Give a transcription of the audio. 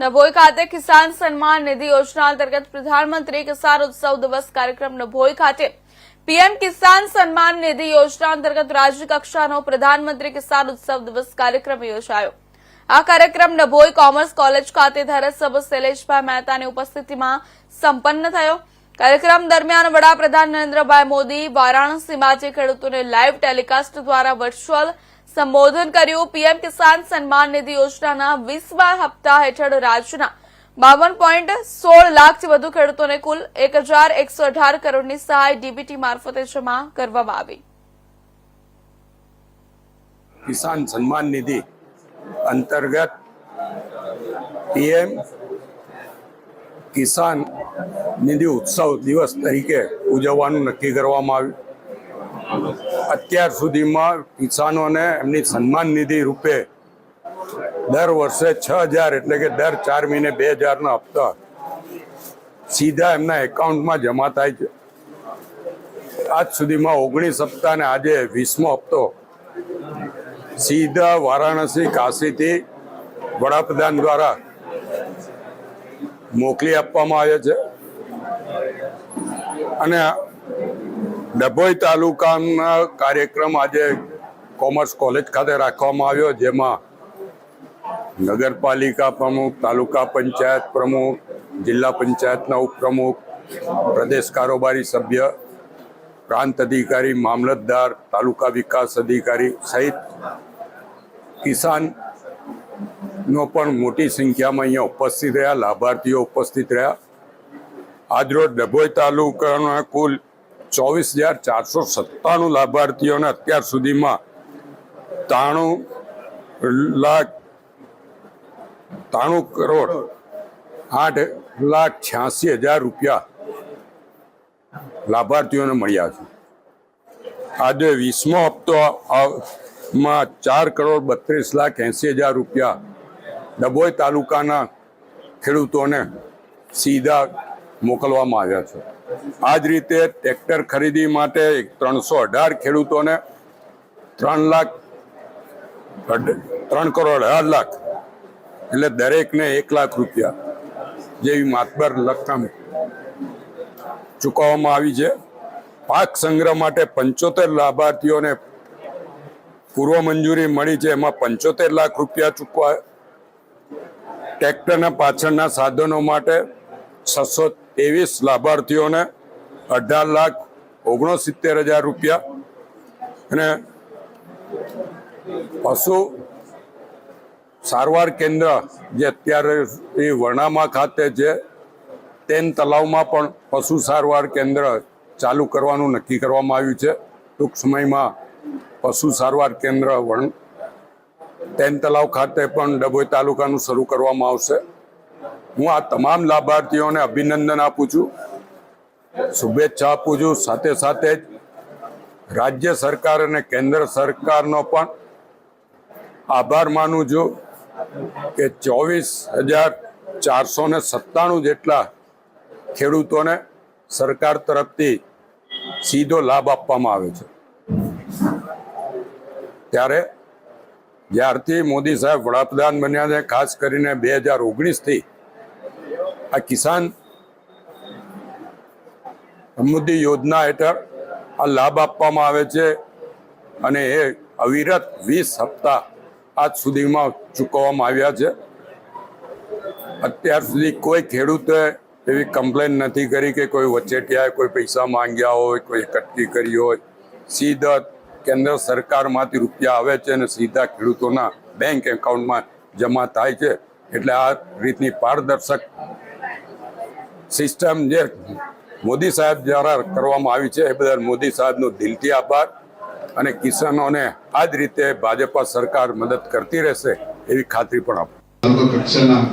નભોઈ ખાતે કિસાન સન્માન નિધિ યોજના અંતર્ગત પ્રધાનમંત્રી કિસાન ઉત્સવ દિવસ કાર્યક્રમ નભોઈ ખાતે પીએમ કિસાન સન્માન નિધિ યોજના અંતર્ગત રાજ્ય પ્રધાનમંત્રી કિસાન ઉત્સવ દિવસ કાર્યક્રમ યોજાયો. આ કાર્યક્રમ નભોઈ કોમર્સ કોલેજ ખાતે ધારાસભ્ય શૈલેષભાઈ મહેતાની ઉપસ્થિતિમાં સંપન્ન થયો. કાર્યક્રમ દરમિયાન વડાપ્રધાન નરેન્દ્રભાઈ મોદી, વારાણસીમાં જે ખેડૂતોને લાઈવ ટેલિકાસ્ટ દ્વારા વર્ચ્યુઅલ સંબોધન કર્યું. પીએમ કિસાન સન્માન નિધિ યોજનાના વીસમા હપ્તા હેઠળ રાજ્યના બાવન પોઈન્ટ સોળ લાખથી વધુ ખેડૂતોને કુલ એક હજાર એકસો અઢાર કરોડની સહાય ડીબીટી મારફતે જમા કરવામાં આવી. કિસાન સન્માન નિધિ અંતર્ગત પીએમ કિસાન નિધિ ઉત્સવ દિવસ તરીકે ઉજવવાનું નક્કી કરવામાં આવ્યું. અત્યાર સુધીમાં કિસાનોને એમની સન્માન નિધિ રૂપે દર વર્ષે છ હજાર એટલે કે દર ચાર મહિને બે હજારના હપ્તા સીધા એમના એકાઉન્ટમાં જમા થાય છે. આજ સુધીમાં ઓગણીસ હપ્તા અને આજે વીસમો હપ્તો સીધા વારાણસી કાશીથી વડાપ્રધાન દ્વારા મોકલી આપવામાં આવે છે. અને ડભોઈ તાલુકાના કાર્યક્રમ આજે કોમર્સ કોલેજ ખાતે રાખવામાં આવ્યો, જેમાં નગરપાલિકા પ્રમુખ, તાલુકા પંચાયત પ્રમુખ, જિલ્લા પંચાયતના ઉપપ્રમુખ, પ્રદેશ કારોબારી સભ્ય, પ્રાંત અધિકારી, મામલતદાર, તાલુકા વિકાસ અધિકારી સહિત કિસાનનો પણ મોટી સંખ્યામાં અહીંયા ઉપસ્થિત રહ્યા, લાભાર્થીઓ ઉપસ્થિત રહ્યા. આજરોજ ડભોઈ તાલુકાના કુલ ચોવીસ હજાર ચારસો સત્તાણું લાભાર્થીઓને અત્યાર સુધીમાં ત્રાણું લાખ, ત્રાણું કરોડ આઠ લાખ છ્યાસી હજાર રૂપિયા લાભાર્થીઓને મળ્યા છે. આજે વીસમો હપ્તો માં ચાર કરોડ બત્રીસ લાખ એંસી હજાર રૂપિયા ડભોઈ તાલુકાના ખેડૂતોને સીધા મોકલવામાં આવ્યા છે. આ જ રીતે ટ્રેક્ટર ખરીદી માટે ત્રણસો અઢાર ખેડૂતોને ત્રણ લાખ ત્રણ કરોડ અઢાર લાખ, એટલે દરેકને એક લાખ રૂપિયા જેવી માતબર રકમ ચૂકવવામાં આવી છે. પાક સંગ્રહ માટે પંચોતેર લાભાર્થીઓને પૂર્વ મંજૂરી મળી છે. એમાં પંચોતેર લાખ રૂપિયા ચૂકવા, ટ્રેક્ટરના પાછળના સાધનો માટે છસો ત્રેવીસ લાભાર્થીઓને અઢાર લાખ ઓગણસિત્તેર હજાર રૂપિયા અને પશુ સારવાર કેન્દ્ર જે અત્યારે એ વણામા ખાતે છે, તેન તલાવમાં પણ પશુ સારવાર કેન્દ્ર ચાલુ કરવાનું નક્કી કરવામાં આવ્યું છે. ટૂંક સમયમાં પશુ સારવાર કેન્દ્ર વણ તેન તલાવ ખાતે પણ ડભોઈ તાલુકાનું શરૂ કરવામાં આવશે. હું આ તમામ લાભાર્થીઓને અભિનંદન આપું છું. શુભેચ્છા આપું છું. સાથે સાથે જ રાજ્ય સરકાર અને કેન્દ્ર સરકારનો પણ આભાર માનું છું કે ચોવીસ હજાર ચારસો ને સત્તાણું જેટલા ખેડૂતોને સરકાર તરફથી સીધો લાભ આપવામાં આવે છે. ત્યારે જ્યારથી મોદી સાહેબ વડાપ્રધાન બન્યા છે, ખાસ કરીને બે હજાર ઓગણીસથી આ કિસાન સમૃદ્ધિ યોજના હેઠળ આ લાભ આપવામાં આવે છે અને એ અવિરત વીસ હપ્તા આજ સુધીમાં ચૂકવવામાં આવ્યા છે. અત્યાર સુધી કોઈ ખેડૂતે એવી કમ્પ્લેન નથી કરી કે કોઈ વચેટિયાએ કોઈ પૈસા માંગ્યા હોય, કોઈ કટકી કરી હોય. સીધા કેન્દ્ર સરકારમાંથી રૂપિયા આવે છે અને સીધા ખેડૂતોના બેંક એકાઉન્ટમાં જમા થાય છે. એટલે આ રીતની પારદર્શક સિસ્ટમ જે મોદી સાહેબ દ્વારા કરવામાં આવી છે, એ બદલ મોદી સાહેબનો દિલથી આભાર અને કિસાનોને આ જ રીતે ભાજપા સરકાર મદદ કરતી રહેશે એવી ખાતરી પણ આપું